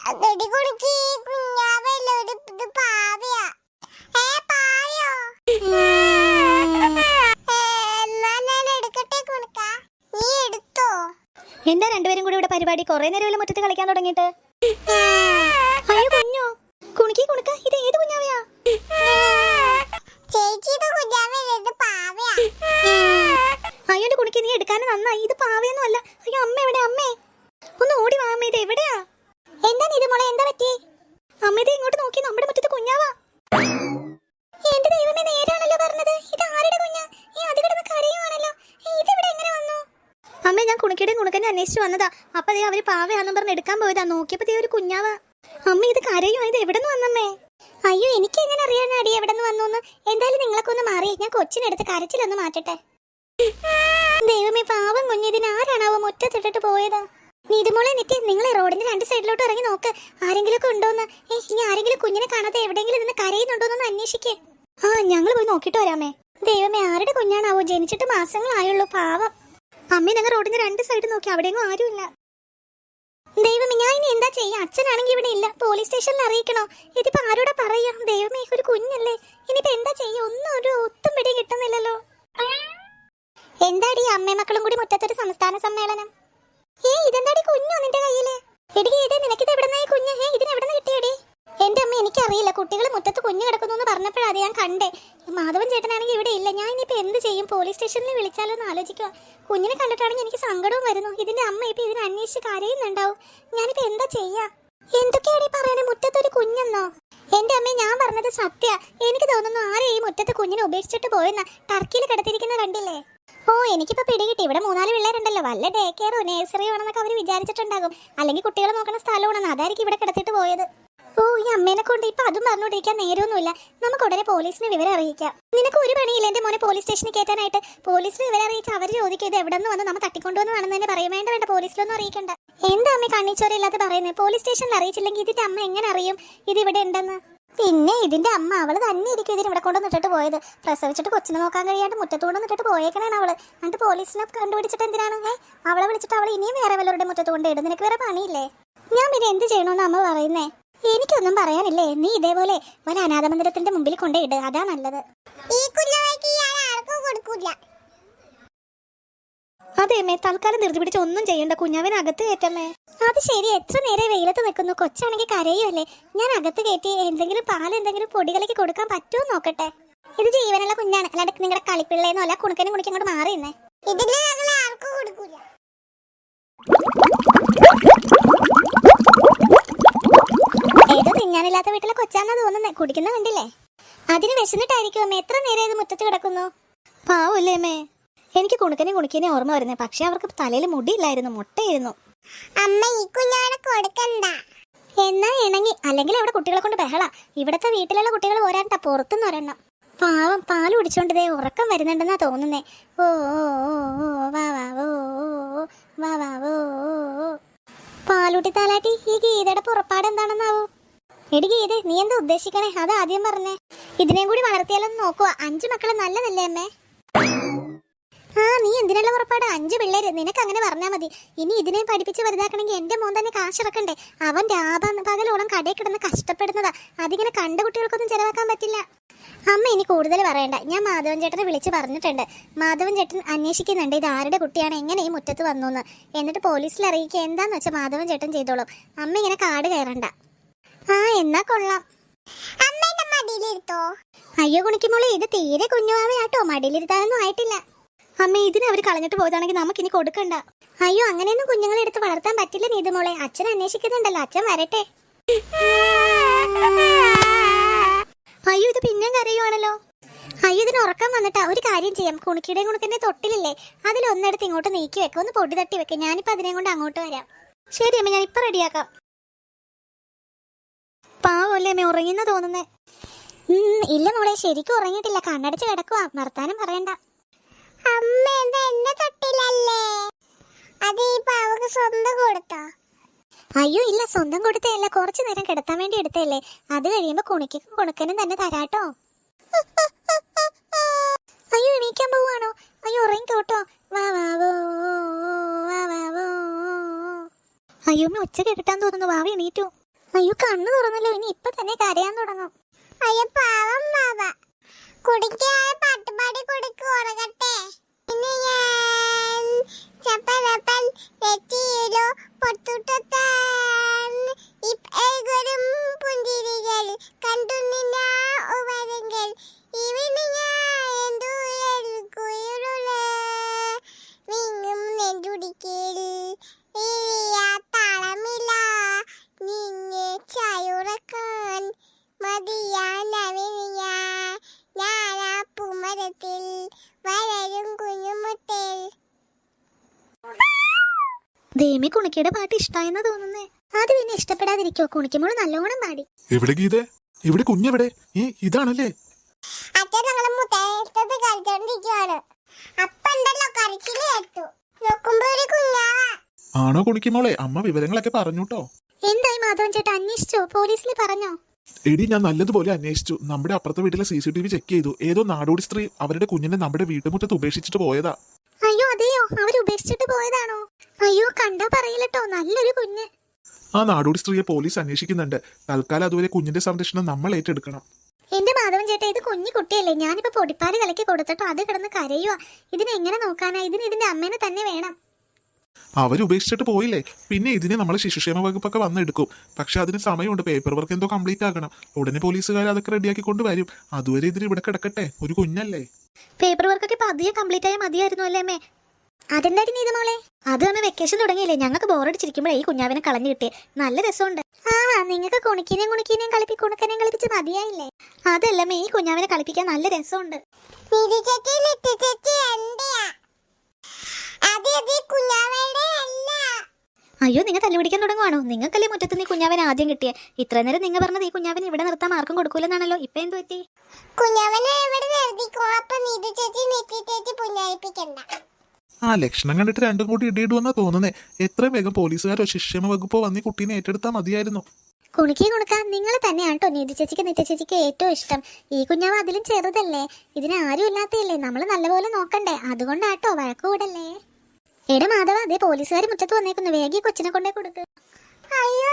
എടി കുണുക്കി കുഞ്ഞാവല്ല ഒരു ഇത് പാവയാ. ഏ പാവയോ? ഏ, എന്നാ ഞാൻ എടുക്കട്ടെ കുണുക്ക നീ എടുത്തോ? എന്താ രണ്ടുപേരും കൂടി ഇവിടെ പരിപാടി? കുറെ നേരം മുറ്റത്ത് കളിക്കാൻ തുടങ്ങിയിട്ട്? അന്വേഷിച്ചു വന്നതാ. അപ്പൊ ദേ അവർ പാവയാന്നും പറഞ്ഞ് എടുക്കാൻ പോയതാ. നോക്കിയപ്പോ ദേ ഒരു കുഞ്ഞാവ. അമ്മ ഇത് കരയോ? ഇത് എവിടെ നിന്ന് വന്നമ്മേ? അയ്യോ എനിക്ക് എങ്ങനെ അറിയാനാടി എവിടെ നിന്ന് വന്നു എന്തായാലും നിങ്ങളൊക്കെ ഒന്ന് മാറി. ഞാൻ കൊച്ചിനെടുത്ത് കരച്ചിലൊന്ന് മാറ്റട്ടെ. ദൈവമേ പാവം കുഞ്ഞ്. ഇതിന് ആരാണാവോ മുറ്റത്തിട്ടിട്ട് പോയത്? നീതുമോളെ നിത്യ നിങ്ങൾ റോഡിന്റെ രണ്ട് സൈഡിലോട്ട് ഇറങ്ങി നോക്ക്. ആരെങ്കിലും ഒക്കെ ഉണ്ടോന്ന്? ഏ ഇനി ആരെങ്കിലും കുഞ്ഞിനെ കാണാതെ എവിടെയെങ്കിലും നിന്ന് കരയുന്നുണ്ടോന്ന് അന്വേഷിക്കേ. ആ ഞങ്ങൾ പോയി നോക്കിട്ട് വരാമേ ദൈവമേ ആരുടെ കുഞ്ഞാണാവോ? ജനിച്ചിട്ട് മാസങ്ങളായുള്ളൂ പാവം. അമ്മ ഞങ്ങൾ റോഡിന്റെ രണ്ട് സൈഡ് നോക്കി. അവിടെയെങ്ങും ആരുമില്ല. ദൈവമേ ഞാൻ ഇനി എന്താ ചെയ്യാ? അച്ഛനാണെങ്കിൽ ഇവിടെ ഇല്ല. പോലീസ് സ്റ്റേഷനിൽ അറിയിക്കണോ? ഇതിപ്പോ ആരോടാ പറയാ? ദൈവമേ ഒരു കുഞ്ഞല്ലേ. ഇനിയിപ്പോ എന്താ ചെയ്യാ? ഒന്നും ഒരു ഒത്തും പിടി കിട്ടുന്നില്ലല്ലോ. എന്താടി അമ്മയും മക്കളും കൂടി മുറ്റത്തൊരു സംസ്ഥാന സമ്മേളനം? ഏ ഇതെന്താടി കുഞ്ഞോ നിന്റെ കയ്യിൽ? എടി ഇത് നിനക്കിത് എവിടെന്നായി കുഞ്ഞ്? ഏ ഇതിന് എവിടെ കിട്ടിയടി? എന്റെ അമ്മ എനിക്കറിയില്ല. കുട്ടികൾ മുറ്റത്ത് കുഞ്ഞു കിടക്കുന്നു എന്ന് പറഞ്ഞപ്പോഴാണ് ഞാൻ കണ്ടേ. മാധവൻ ചേട്ടനാണെങ്കിൽ ഇവിടെ ഇല്ല. ഞാൻ ഇനിയിപ്പോ എന്ത് ചെയ്യും? പോലീസ് സ്റ്റേഷനിൽ വിളിച്ചാലോ എന്ന് ആലോചിക്കുക. കുഞ്ഞിനെ കണ്ടിട്ടാണെങ്കിൽ എനിക്ക് സങ്കടവും വരുന്നു. ഇതിന്റെ അമ്മ ഇപ്പൊ ഇതിനെ അന്വേഷിച്ച് കരയുന്നുണ്ടാവും. ഞാനിപ്പോ എന്താ ചെയ്യാ? എന്തൊക്കെയാണ് ഈ പറയണേ? മുറ്റത്തൊരു കുഞ്ഞെന്നോ? എന്റെ അമ്മ ഞാൻ പറഞ്ഞത് സത്യ. എനിക്ക് തോന്നുന്നു ആരെയും ഈ മുറ്റത്തെ കുഞ്ഞിനെ ഉപേക്ഷിച്ചിട്ട് പോയെന്ന? ടർക്കിയിൽ കിടത്തിരിക്കുന്ന കണ്ടില്ലേ? ഓ എനിക്കിപ്പോ പിടികിട്ടി. ഇവിടെ മൂന്നാൽ പിള്ളേരുണ്ടല്ലോ. വല്ല ഡേ കെയറോ നേഴ്സറിയോ ആണെന്നൊക്കെ അവർ വിചാരിച്ചിട്ടുണ്ടാകും. അല്ലെങ്കിൽ കുട്ടികളെ നോക്കണ സ്ഥലമാണെന്ന്. അതായിരിക്കും ഇവിടെ കിടത്തിട്ട് പോയത്. ഓ ഈ അമ്മേനെ കൊണ്ട് ഇപ്പൊ അതും പറഞ്ഞുകൊണ്ടിരിക്കാൻ നേരമൊന്നുമില്ല. നമുക്ക് ഉടനെ പോലീസിന് വിവരം അറിയിക്കാം. നിനക്ക് ഒരു പണിയില്ല. എന്റെ മോനെ പോലീസ് സ്റ്റേഷനിൽ കയറ്റാനായിട്ട് പോലീസിന് വിവരം അറിയിച്ച് അവർ ചോദിക്കും ഇത് എവിടെ നിന്ന് വന്ന് നമ്മൾ തട്ടിക്കൊണ്ടുവന്നതാണെന്ന് തന്നെ പറയും. വേണ്ട വേണ്ട. പോലീസിലൊന്നും അറിയിക്കണ്ട. എന്താ അമ്മ കണ്ണിച്ചോരയില്ലാതെ പറയുന്നത് പോലീസ് സ്റ്റേഷനിൽ അറിയിച്ചില്ലെങ്കിൽ ഇതിന്റെ അമ്മ എങ്ങനെ അറിയും? ഇത് ഇവിടെ ഉണ്ടെന്ന്. പിന്നെ ഇതിന്റെ അമ്മ അവൾ തന്നെ ഇരിക്കും ഇതിന് ഇവിടെ കൊണ്ടുവന്നിട്ടിട്ട് പോയത്. പ്രസവിച്ചിട്ട് കൊച്ചിനെ നോക്കാൻ കഴിയാണ്ട് മുറ്റത്തുകൊണ്ട് കൊണ്ടുവന്നിട്ട് പോയേക്കണേണ് അവൾ. എന്നിട്ട് പോലീസിനെ കണ്ടുപിടിച്ചിട്ട് എന്തിനാണ്? ഏ? അവളെ വിളിച്ചിട്ട് അവൾ ഇനിയും വേറെ വല്ലവരുടെ മുറ്റത്ത് കൊണ്ടിടും നിനക്ക് വേറെ പണിയില്ലേ? ഞാൻ പിന്നെ എന്ത് ചെയ്യണമെന്ന് അമ്മ പറയുന്നേ? എനിക്കൊന്നും പറയാനില്ലേ? നീ ഇതേപോലെ വല്ല അനാഥ മന്ദിരത്തിന്റെ മുമ്പിൽ കൊണ്ടേയിട് അതാ നല്ലത്. ഈ കുഞ്ഞാവയ്ക്ക് ഞാൻ ആർക്കും കൊടുക്കൂല. അതെ അമ്മേ തൽക്കാലം ധൃതി പിടിച്ച് ഒന്നും ചെയ്യണ്ട കുഞ്ഞാവിനെ അകത്ത് കയറ്റമ്മേ. അത് ശരി എത്ര നേരെ വെയിലത്ത് നിൽക്കുന്നു? കൊച്ചാണെങ്കിൽ കരയുമല്ലേ ഞാൻ അകത്ത് കയറ്റി എന്തെങ്കിലും പാൽ എന്തെങ്കിലും പൊടികളേക്ക് കൊടുക്കാൻ പറ്റുമോ നോക്കട്ടെ. ഇത് ജീവനുള്ള കുഞ്ഞാണ്. അല്ലാണ്ട് നിങ്ങളുടെ കളിപ്പിള്ളേന്നോ അല്ല കുണുക്കനും കുണിക്കും അങ്ങോട്ട് മാറിയെന്നേ. ഇതിന് ഞങ്ങൾ ആർക്കും കൊടുക്കൂല. ഏതോ തിന്നാനില്ലാത്ത വീട്ടിലെ കൊച്ചാന്നാ തോന്നുന്നേ. കുടിക്കുന്ന കണ്ടില്ലേ? അതിന് വിശന്നിട്ടായിരിക്കും അമ്മ. എത്ര നേരം ഇത് മുറ്റത്ത് കിടക്കുന്നു? പാവല്ലേ അമ്മേ. എനിക്ക് കുണുക്കനെ കുണിക്കനെ ഓർമ്മ വരുന്നേ. പക്ഷെ അവർക്ക് തലയിൽ മുടിയില്ലായിരുന്നു മുട്ടയായിരുന്നു അമ്മ ഈ കുഞ്ഞാടെ കൊടുക്കണ്ട. എന്നാ ഇണങ്ങി. അല്ലെങ്കിൽ അവിടെ കുട്ടികളെ കൊണ്ട് ബഹള. ഇവിടത്തെ വീട്ടിലുള്ള കുട്ടികൾ പോരാണ്ട പുറത്തുനിന്ന് ഒരെണ്ണം. പാവം പാൽ കുടിച്ചോണ്ട് ദേ ഉറക്കം വരുന്നുണ്ടെന്നാ തോന്നുന്നേ. ഓ ഓ ഓ ഓ വാ വാ ഓ വാ വാ ഓ ഓ പാലൂട്ടി താലാട്ടി ഈ ഗീതയുടെ പുറപ്പാട് എന്താണെന്നാവോ? എടി ഇത് നീ എന്താ ഉദ്ദേശിക്കണേ? അത് ആദ്യം പറഞ്ഞേ. ഇതിനെയും കൂടി വളർത്തിയാലൊന്ന് നോക്കുക അഞ്ചു മക്കൾ നല്ലതല്ലേ അമ്മേ? ആ നീ എന്തിനുള്ള പുറപ്പാട്? അഞ്ചു പിള്ളേര്. നിനക്ക് അങ്ങനെ പറഞ്ഞാൽ മതി. ഇനി ഇതിനെ പഠിപ്പിച്ച് വലുതാക്കണമെങ്കിൽ എന്റെ മോൻ തന്നെ കാശിറക്കണ്ടേ അവൻ രാപ പകലോളം കടയിൽ കിടന്ന് കഷ്ടപ്പെടുന്നതാ. അതിങ്ങനെ കണ്ട കുട്ടികൾക്കൊന്നും ചെലവാക്കാൻ പറ്റില്ല. അമ്മ ഇനി കൂടുതൽ പറയണ്ട. ഞാൻ മാധവൻ ചേട്ടനെ വിളിച്ച് പറഞ്ഞിട്ടുണ്ട്. മാധവൻ ചേട്ടൻ അന്വേഷിക്കുന്നുണ്ട്. ഇത് ആരുടെ കുട്ടിയാണ്? എങ്ങനെ ഈ മുറ്റത്ത് വന്നു എന്ന്. എന്നിട്ട് പോലീസിൽ അറിയിക്കുക എന്താന്ന് വെച്ചാൽ മാധവൻ ചേട്ടൻ ചെയ്തോളും. അമ്മ ഇങ്ങനെ കാട് കയറണ്ട. ആ എന്നാ കൊള്ളാം. അമ്മേന്റെ മടിയിലിരുത്തോ. അയ്യോ കുണിക്കുമോളെ ഇത് തീരെ കുഞ്ഞുവാവയാട്ടോ. മടിയിലിരുത്താനൊന്നും ആയിട്ടില്ല. അമ്മ ഇതിന് അവർ കളഞ്ഞിട്ട് പോയതാണെങ്കിൽ നമുക്കിനി കൊടുക്കണ്ട. അയ്യോ അങ്ങനെയൊന്നും കുഞ്ഞുങ്ങളെ എടുത്ത് വളർത്താൻ പറ്റില്ല നീ നീതുമോളെ. അച്ഛൻ അന്വേഷിക്കുന്നുണ്ടല്ലോ. അച്ഛൻ വരട്ടെ. അയ്യോ ഇത് പിന്നെ കരയുവാണല്ലോ. അയ്യോ ഇതിന് ഉറക്കം വന്നിട്ടാ. ഒരു കാര്യം ചെയ്യാം. കുണുക്കിയുടെയും കുണുക്കിന്റെ തൊട്ടിലില്ലേ അതിലൊന്നെടുത്ത് ഇങ്ങോട്ട് നീക്കി വെക്കാം. ഒന്ന് പൊടി തട്ടി വെക്കാം. ഞാനിപ്പോ അതിനെ കൊണ്ട് അങ്ങോട്ട് വരാം. ശരി അമ്മ ഞാൻ ഇപ്പൊ റെഡിയാക്കാം. പാവല്ലേ അമ്മ ഉറങ്ങിന്ന് തോന്നുന്നേ. ഇല്ല മോളെ ശരിക്കും ഉറങ്ങിയിട്ടില്ല. കണ്ണടച്ച് കിടക്കുവാ. വർത്താനം പറയണ്ട. അമ്മ എന്താ എന്നെ തൊട്ടില്ലല്ലേ? അത് ഈ പാവക്ക് സ്വന്തം കൊടുത്തോ? അയ്യോ ഇല്ല സ്വന്തം കൊടുത്തതല്ല. കുറച്ചു നേരം കിടത്താൻ വേണ്ടി എടുത്തല്ലേ അത് കഴിയുമ്പോ കുണിക്കും കുണുക്കനും തന്നെ തരാട്ടോ. അയ്യോ എണീക്കാൻ പോവാണോ? അയ്യോ ഉറങ്ങിക്കോട്ടോ വാ വാവോ വാ വാവോ അയ്യോ ഉച്ച കേട്ടാൻ തോന്നുന്നു. വാവി എണീറ്റു. അയ്യോ കണ്ണു തുറന്നല്ലോ? ഇനി ഇപ്പൊ തന്നെ കരയാൻ തുടങ്ങും. അയ്യോ പാവം ബാബ കുടിക്കാൻ ദേമി കുണിക്കയുടെ പാട്ട് ഇഷ്ടായെന്ന് തോന്നുന്നേ. അത് പിന്നെ ഇഷ്ടപ്പെടാതിരിക്കോ കുണിക്കുമ്പോൾ നല്ലോണം പാടി. എവിടെ ഗീത? ഇവിടെ കുഞ്ഞെവിടെ? ഈ ഇതാണല്ലേ? അച്ഛൻ ഞങ്ങളെ കളിച്ചോണ്ടിരിക്കുവാണ്. അപ്പണ്ടല്ലോ കരച്ചിൽ കേട്ടു നോക്കുമ്പോ ഒരു കുഞ്ഞാവാ. ആണോ കുണിക്കുമോളെ? അമ്മ വിവരങ്ങളൊക്കെ പറഞ്ഞുട്ടോ. എന്തായി മാധവൻ ചേട്ടാ അന്വേഷിച്ചോ? പോലീസിൽ പറഞ്ഞോ? എടി ഞാൻ നല്ലതുപോലെ അന്വേഷിച്ചു. നമ്മുടെ അപ്പുറത്തെ വീട്ടിലെ C C T V check ചെയ്തു. ഏതോ നാടോടി സ്ത്രീ അവരുടെ കുഞ്ഞിനെ നമ്മുടെ വീട്ടുമുറ്റത്ത് ഉപേക്ഷിച്ചിട്ട് പോയതാ. അയ്യോ അതെയോ? അവർ ഉപേക്ഷിച്ചിട്ട് പോയതാണോ? അയ്യോ കണ്ടാ പറയില്ലട്ടോ നല്ലൊരു കുഞ്ഞ്. ആ നാടോടി സ്ത്രീയെ പോലീസ് അന്വേഷിക്കുന്നുണ്ട്. തൽക്കാലം അതുവരെ കുഞ്ഞിന്റെ സംരക്ഷണം നമ്മൾ ഏറ്റെടുക്കണം. എന്റെ മാധവൻ ചേട്ടാ ഇത് കുഞ്ഞു കുട്ടിയല്ലേ? ഞാനിപ്പോ പൊടിപ്പാൽ കലക്കി കൊടുത്തിട്ടോ അത് കിടന്ന് കരയുവാ. ഇതിനെ എങ്ങനെ നോക്കാനാ? ഇതിന് ഇതിന്റെ അമ്മേനെ തന്നെ വേണം. അവരുപേക്ഷിച്ചിട്ട് പോയില്ലേ? പിന്നെ ഇതിനെ നമ്മൾ ശിശുക്ഷേമ വകുപ്പൊക്കെ വന്നെടുക്കും പക്ഷെ അതിന് സമയമുണ്ട്. പേപ്പർ വർക്ക് എന്തോ കംപ്ലീറ്റ് ആക്കണം ഉടനെ പോലീസുകാർ അതൊക്കെ റെഡിയാക്കി കൊണ്ടുവരും. അതുവരെ ഇതിന് ഇവിടെ കിടക്കട്ടെ? ഒരു കുഞ്ഞല്ലേ? പേപ്പർ വർക്കൊക്കെ അധികം കംപ്ലീറ്റ് ആയാൽ മതിയായിരുന്നു അല്ലേ അമ്മേ? അതെന്താടി നീത മോളെ? അത് അമ്മ വെക്കേഷൻ തുടങ്ങിയില്ലേ? ഞങ്ങൾക്ക് ബോറടിച്ചിരിക്കുമ്പോഴേ ഈ കുഞ്ഞാവിനെ കളഞ്ഞു കിട്ടിയേ നല്ല രസമുണ്ട്. ആ നിങ്ങൾക്ക് കുണിക്കിനെയും കുണിക്കിനെയും കളിപ്പി കുണുക്കനെയും കളിപ്പിച്ച് മതിയായില്ലേ? അതല്ലമ്മേ ഈ കുഞ്ഞാവിനെ കളിപ്പിക്കാൻ നല്ല രസമുണ്ട്. അയ്യോ നിങ്ങൾ തല്ലുപിടിക്കാൻ തുടങ്ങുവാണോ? നിങ്ങൾക്കല്ലേ മുറ്റത്ത് നീ കുഞ്ഞാവൻ ആദ്യം കിട്ടിയേ? ഇത്ര നേരം നിങ്ങൾ പറഞ്ഞത് ഈ കുഞ്ഞാവിനെ ഇവിടെ നിർത്താൻ ആർക്കും കൊടുക്കൂലെന്നാണല്ലോ. ഇപ്പൊ എന്ത് പറ്റി? കുഞ്ഞാവനെ എവിടെ നിർത്തിക്കോ. അപ്പൊ ചേച്ചി ചേച്ചി പുഞ്ഞായിപ്പിക്കണ്ട. ആ ലക്ഷണം കണ്ടിട്ട് രണ്ടും കൂടി ഇടിയിടുവെന്നാ തോന്നുന്നേ. എത്ര വേഗം പോലീസുകാരോ ശിക്ഷേമ വകുപ്പോ വന്ന് കുട്ടീനെ ഏറ്റെടുത്താൽ മതിയായിരുന്നു. കുണുക്കി കുണുക്കാൻ നിങ്ങൾ തന്നെയാണ് കേട്ടോ നീതി ചേച്ചിക്ക് നിത്യ ചേച്ചിക്ക് ഏറ്റവും ഇഷ്ടം. ഈ കുഞ്ഞാവ് അതിലും ചെറുതല്ലേ? ഇതിന് ആരും ഇല്ലാത്തയല്ലേ നമ്മൾ നല്ലപോലെ നോക്കണ്ടേ? അതുകൊണ്ടാട്ടോ വഴക്ക് കൂടല്ലേ? എടാ മാധവ അതേ പോലീസുകാർ മുറ്റത്ത് വന്നേക്കുന്നു. വേഗി കൊച്ചിനെ കൊണ്ടേ കൊടുക്ക്. അയ്യോ